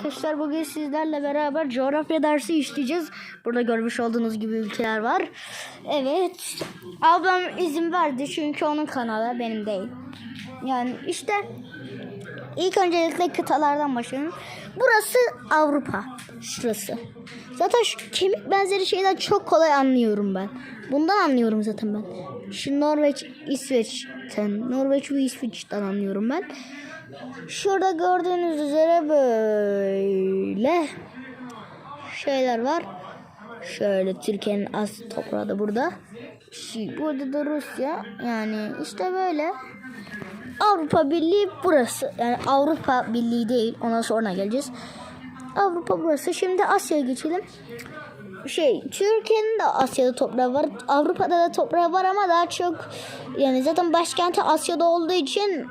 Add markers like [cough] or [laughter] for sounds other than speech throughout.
arkadaşlar bugün sizlerle beraber coğrafya dersi işleyeceğiz. Burada görmüş olduğunuz gibi ülkeler var. Evet. Ablam izin verdi çünkü onun kanalı benim değil. Yani işte ilk öncelikle kıtalardan başlayalım. Burası Avrupa. Şurası. Zaten şu kemik benzeri şeyler çok kolay anlıyorum ben. Bundan anlıyorum zaten ben. Şu Norveç, İsveç'ten, Norveç ve İsveç'ten anlıyorum ben. Şurada gördüğünüz üzere böyle şeyler var. Şöyle Türkiye'nin az toprağı da burada. Şey, burada da Rusya. Yani işte böyle. Avrupa Birliği burası. Yani Avrupa Birliği değil. Ona sonra geleceğiz. Avrupa burası. Şimdi Asya'ya geçelim. Şey, Türkiye'nin de Asya'da toprağı var. Avrupa'da da toprağı var ama daha çok yani zaten başkenti Asya'da olduğu için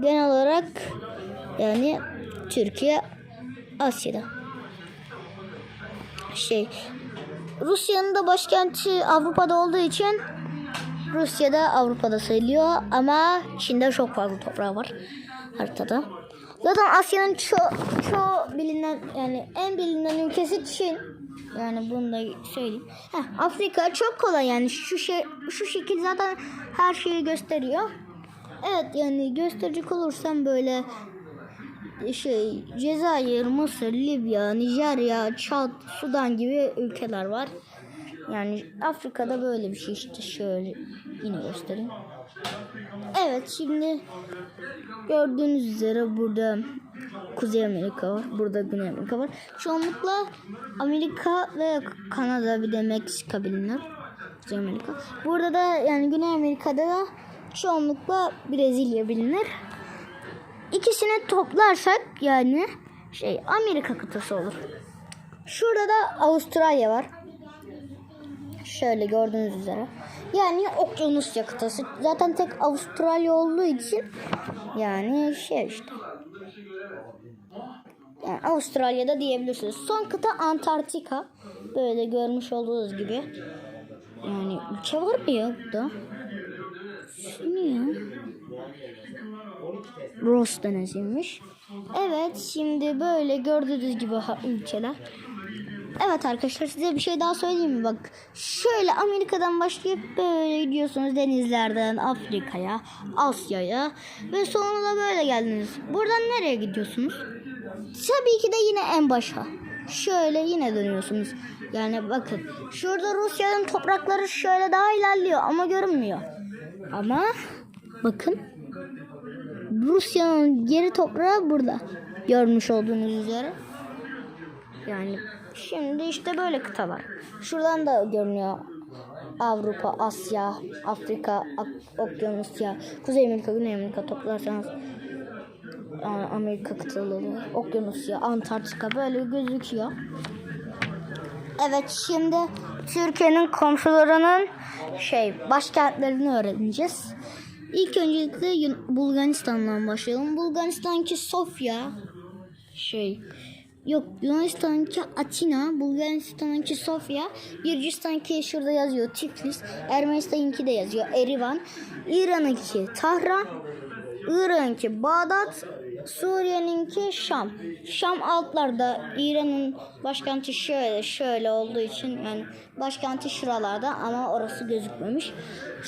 genel olarak yani Türkiye Asya'da. Şey Rusya'nın da başkenti Avrupa'da olduğu için Rusya'da Avrupa'da sayılıyor ama Çin'de çok fazla toprağı var haritada. Zaten Asya'nın çoğu ço bilinen yani en bilinen ülkesi Çin. Yani bunu da söyleyeyim. Heh, Afrika çok kolay yani şu şey şu şekil zaten her şeyi gösteriyor. Evet yani gösterecek olursam böyle şey Cezayir, Mısır, Libya, Nijerya, Çad, Sudan gibi ülkeler var. Yani Afrika'da böyle bir şey işte şöyle yine göstereyim. Evet şimdi gördüğünüz üzere burada Kuzey Amerika var. Burada Güney Amerika var. Çoğunlukla Amerika ve Kanada bir de Meksika bilinir. Kuzey Amerika. Burada da yani Güney Amerika'da da çoğunlukla Brezilya bilinir. İkisini toplarsak yani şey Amerika kıtası olur. Şurada da Avustralya var. Şöyle gördüğünüz üzere. Yani Okyanusya kıtası. Zaten tek Avustralya olduğu için yani şey işte. Yani Avustralya'da diyebilirsiniz. Son kıta Antarktika. Böyle görmüş olduğunuz gibi. Yani ülke var mı ya burada? Şu ya? Ross deniziymiş. Evet şimdi böyle gördüğünüz gibi ha- ülkeler. Evet arkadaşlar size bir şey daha söyleyeyim mi? Bak şöyle Amerika'dan başlayıp böyle gidiyorsunuz denizlerden Afrika'ya, Asya'ya ve sonra da böyle geldiniz. Buradan nereye gidiyorsunuz? Tabii ki de yine en başa. Şöyle yine dönüyorsunuz. Yani bakın şurada Rusya'nın toprakları şöyle daha ilerliyor ama görünmüyor. Ama bakın Rusya'nın geri toprağı burada. Görmüş olduğunuz üzere. Yani şimdi işte böyle kıtalar. Şuradan da görünüyor. Avrupa, Asya, Afrika, Okyanusya, Kuzey Amerika, Güney Amerika toplarsanız Amerika kıtaları, Okyanusya, Antarktika böyle gözüküyor. Evet şimdi Türkiye'nin komşularının şey başkentlerini öğreneceğiz. İlk öncelikle Bulgaristan'dan başlayalım. Bulgaristan'ki Sofya şey yok Yunanistan'ınki Atina, Bulgaristan'ınki Sofya, Gürcistan'ınki şurada yazıyor Tiflis, Ermenistan'ınki de yazıyor Erivan, İran'ınki Tahran, İran'ınki Bağdat, Suriye'ninki Şam. Şam altlarda İran'ın başkenti şöyle şöyle olduğu için yani başkenti şuralarda ama orası gözükmemiş.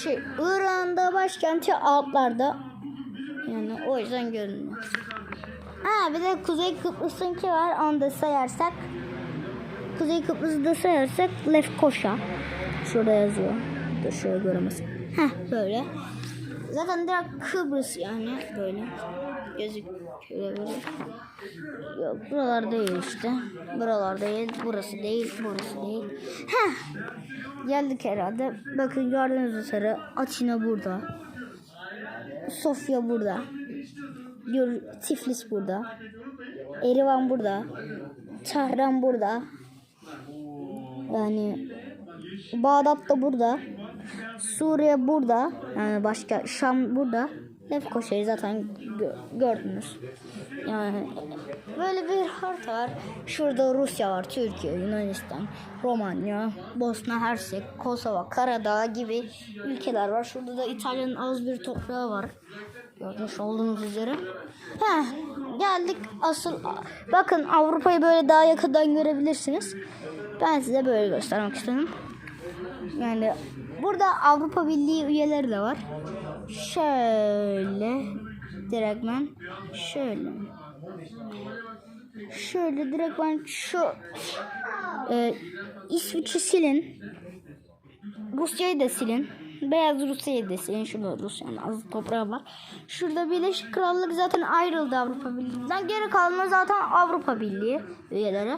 Şey İran'da başkenti altlarda yani o yüzden görünmüyor. Ha bir de Kuzey Kıbrıs'ınki var onu da sayarsak Kuzey Kıbrıs'ı da sayarsak Lefkoşa. Şurada yazıyor. Dur şöyle göremezsin. Heh böyle. Zaten direkt Kıbrıs yani böyle gözüküyor böyle. Yok buralar değil işte. Buralar değil, burası değil, burası değil. Heh. Geldik herhalde. Bakın gördüğünüz üzere Atina burada. Sofya burada. Tiflis burada. Erivan burada. Tahran burada. Yani Bağdat da burada. Suriye burada. Yani başka Şam burada. Lefkoşa'yı zaten gö- gördünüz. Yani böyle bir harita var. Şurada Rusya var, Türkiye, Yunanistan, Romanya, Bosna Hersek, Kosova, Karadağ gibi ülkeler var. Şurada da İtalya'nın az bir toprağı var. Görmüş olduğunuz üzere. Heh, geldik asıl. Bakın Avrupa'yı böyle daha yakından görebilirsiniz. Ben size böyle göstermek istedim. Yani burada Avrupa Birliği üyeleri de var. Şöyle direktmen şöyle. Şöyle direktmen şu e, İsviçre silin. Rusya'yı da silin. Beyaz Rusya'yı da silin. Şurada Rusya'nın az toprağı var. Şurada Birleşik Krallık zaten ayrıldı Avrupa Birliği'nden. Geri kalanı zaten Avrupa Birliği üyeleri.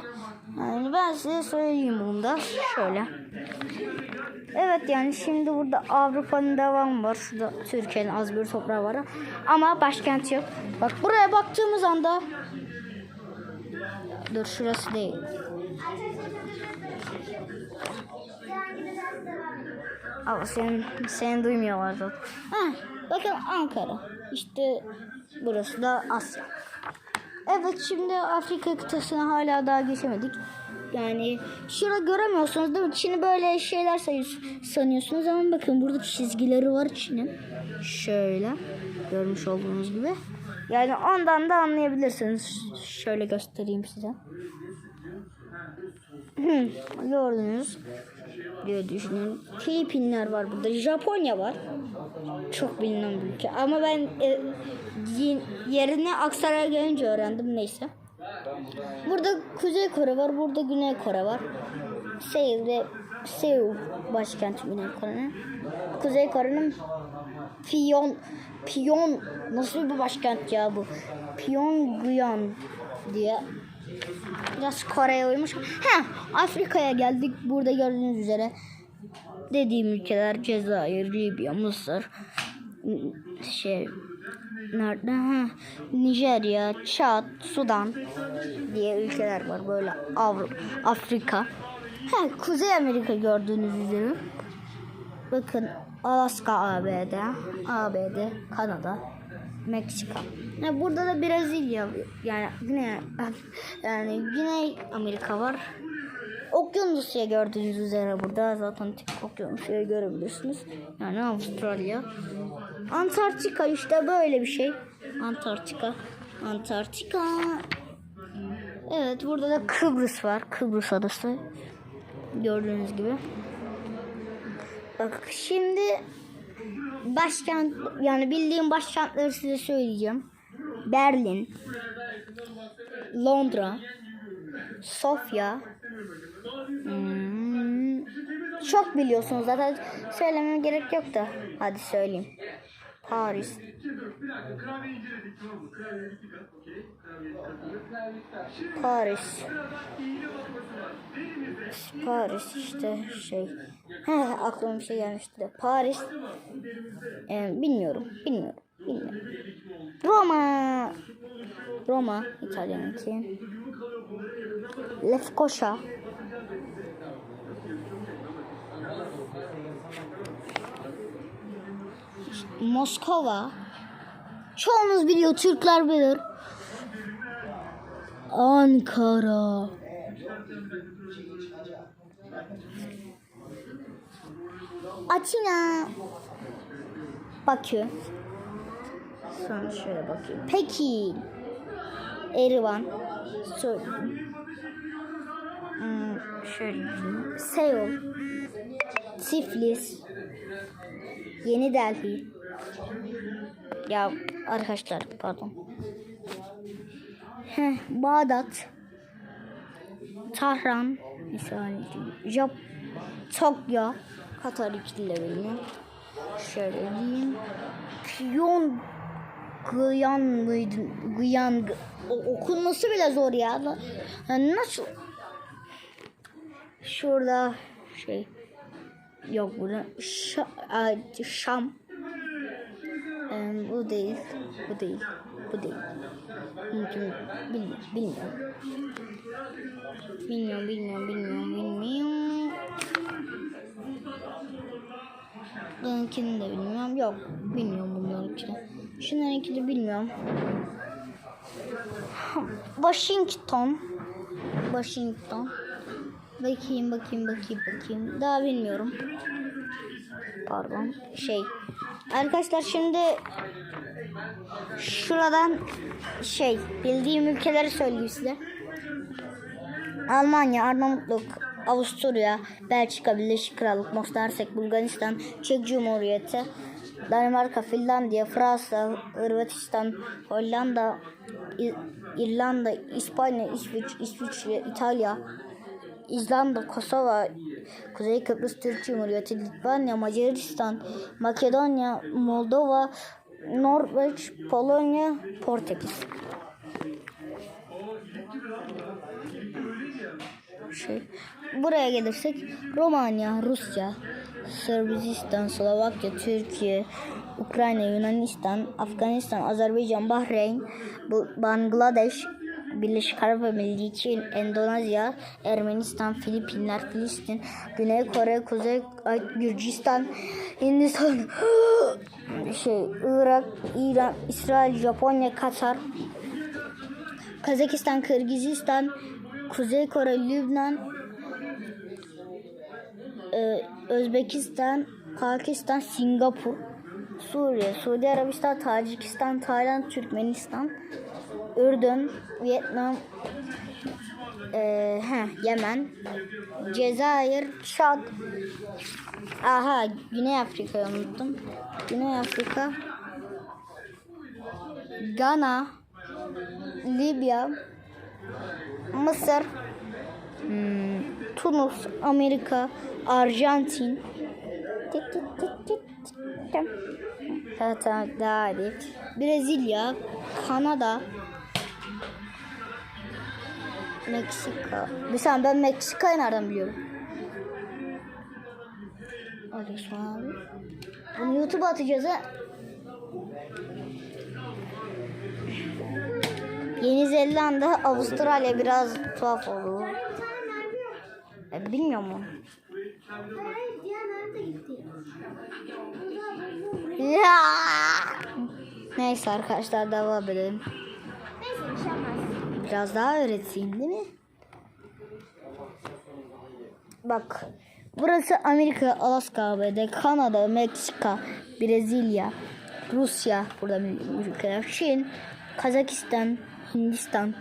Yani ben size söyleyeyim bunu da. Şöyle. Evet yani şimdi burada Avrupa'nın devamı var. Şurada Türkiye'nin az bir toprağı var. Ama başkent yok. Bak buraya baktığımız anda Dur şurası değil. Ama sen, seni duymuyorlar zaten. Heh, bakın Ankara. İşte burası da Asya. Evet şimdi Afrika kıtasına hala daha geçemedik. Yani şurada göremiyorsunuz değil mi? Çin'i böyle şeyler sanıyorsunuz ama bakın burada çizgileri var Çin'in. Şöyle görmüş olduğunuz gibi. Yani ondan da anlayabilirsiniz. Şöyle göstereyim size. Gördünüz diye düşünün. Filipinler var burada. Japonya var. Çok bilinen bir ülke. Ama ben e, yerini Aksaray'a gelince öğrendim. Neyse. Burada Kuzey Kore var. Burada Güney Kore var. Seul'de Seul başkenti Güney Kore'nin. Kuzey Kore'nin Piyon Piyon nasıl bir başkent ya bu? Pyongyang diye Biraz Kore'ye uymuş. Ha, Afrika'ya geldik. Burada gördüğünüz üzere dediğim ülkeler Cezayir, Libya, Mısır, şey nerede? Ha, Nijerya, Çad, Sudan diye ülkeler var böyle Avrupa, Afrika. Ha, Kuzey Amerika gördüğünüz üzere. Bakın Alaska ABD, ABD, Kanada, Meksika. Yani burada da Brezilya yani Güney yani Güney Amerika var. Okyanusya gördüğünüz üzere burada zaten tek okyanusya'yı görebilirsiniz. Yani Avustralya. Antarktika işte böyle bir şey. Antarktika. Antarktika. Evet burada da Kıbrıs var. Kıbrıs adası. Gördüğünüz gibi. Bak şimdi başkent yani bildiğim başkentleri size söyleyeceğim. Berlin, Londra, Sofya. Hmm, çok biliyorsunuz zaten söylememe gerek yok da hadi söyleyeyim. Paris, Paris. Paris işte şey. Heh, [laughs] aklıma bir şey gelmişti de. Paris. Ee, bilmiyorum. Bilmiyorum. Bilmiyorum. Roma. Roma. İtalyan'ınki. Lefkoşa. Moskova. Çoğunuz biliyor. Türkler bilir. Ankara. Atina. Bakü. Sonra şöyle bakayım. Pekin. Erivan. Söyleyeyim. Hmm, şöyle diyeyim. Seul. Tiflis. Yeni Delhi. Ya arkadaşlar pardon. Heh, Bağdat. Tahran. Misal Jap Tokyo. Katar ikililerini. Şöyle diyeyim. Piyon Gıyan mıydı? Gıyan okunması bile zor ya. Yani nasıl? Şurada şey yok burada a, Şam Ee, bu değil bu değil bu değil mümkün bilmiyorum bilmiyorum bilmiyorum bilmiyorum bilmiyorum bilmiyorum Bunlarınkini de bilmiyorum. Yok. Bilmiyorum bunlarınkini. Şunlarınkini bilmiyorum. Washington. Washington. Bakayım bakayım bakayım bakayım. Daha bilmiyorum. Pardon. Şey. Arkadaşlar şimdi Şuradan şey bildiğim ülkeleri söyleyeyim size. Almanya, Arnavutluk, Avusturya, Belçika, Birleşik Krallık, Bosna Hersek, Bulgaristan, Çek Cumhuriyeti, Danimarka, Finlandiya, Fransa, Hırvatistan, Hollanda, İ- İrlanda, İspanya, İsviç, İsviçre, İtalya, İzlanda, Kosova, Kuzey Kıbrıs Türk Cumhuriyeti, Litvanya, Macaristan, Makedonya, Moldova, Norveç, Polonya, Portekiz. Şey, buraya gelirsek Romanya, Rusya, Sırbistan, Slovakya, Türkiye, Ukrayna, Yunanistan, Afganistan, Azerbaycan, Bahreyn, Bangladeş, Birleşik Arap Emirlikleri, Endonezya, Ermenistan, Filipinler, Filistin, Güney Kore, Kuzey Gürcistan, Hindistan, [gasps] şey, Irak, İran, İsrail, Japonya, Katar, Kazakistan, Kırgızistan, Kuzey Kore, Lübnan, e, Özbekistan, Pakistan, Singapur, Suriye, Suudi Arabistan, Tacikistan, Tayland, Türkmenistan, Ürdün, Vietnam, e, heh, Yemen, Cezayir, Çad, aha Güney Afrika'yı unuttum. Güney Afrika, Gana, Libya, Mısır, hmm, Tunus, Amerika, Arjantin. Ta ta daha iyi. Brezilya, Kanada, Meksika. Bir ben Meksika'yı nereden biliyorum? Ali Osman abi. Bunu YouTube'a atacağız ha. Yeni Zelanda, Avustralya biraz tuhaf oldu. E, nerede gitti? Ya! Neyse arkadaşlar devam edelim. Neyse olmaz. Biraz daha öğreteyim değil mi? Bak. Burası Amerika, Alaska, ABD, Kanada, Meksika, Brezilya, Rusya, burada ülkeler, Çin, Kazakistan, Hindistan,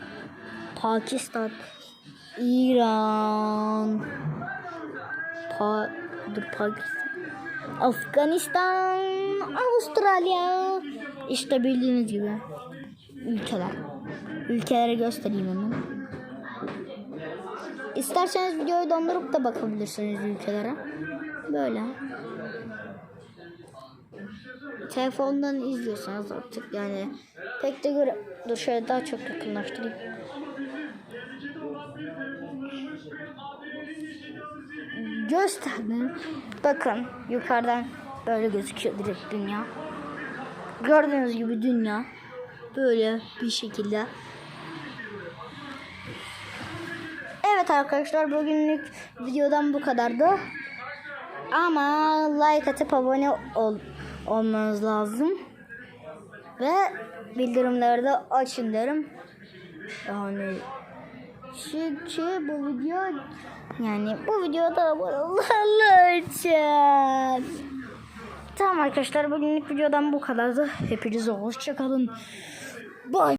Pakistan, İran, pa dur Pakistan, Afganistan, Avustralya. İşte bildiğiniz gibi ülkeler. Ülkeleri göstereyim hemen. İsterseniz videoyu dondurup da bakabilirsiniz ülkelere. Böyle. Telefondan izliyorsanız artık yani pek de göre... Dur şöyle daha çok yakınlaştırayım. Gösterdim. Bakın yukarıdan böyle gözüküyor direkt dünya. Gördüğünüz gibi dünya böyle bir şekilde. Evet arkadaşlar bugünlük videodan bu kadardı. Ama like atıp abone ol, olmanız lazım. Ve bildirimleri de açın derim. Yani çünkü bu video yani bu videoda abone için. Tamam arkadaşlar bugünlük videodan bu kadardı. Hepinize hoşçakalın. Bye.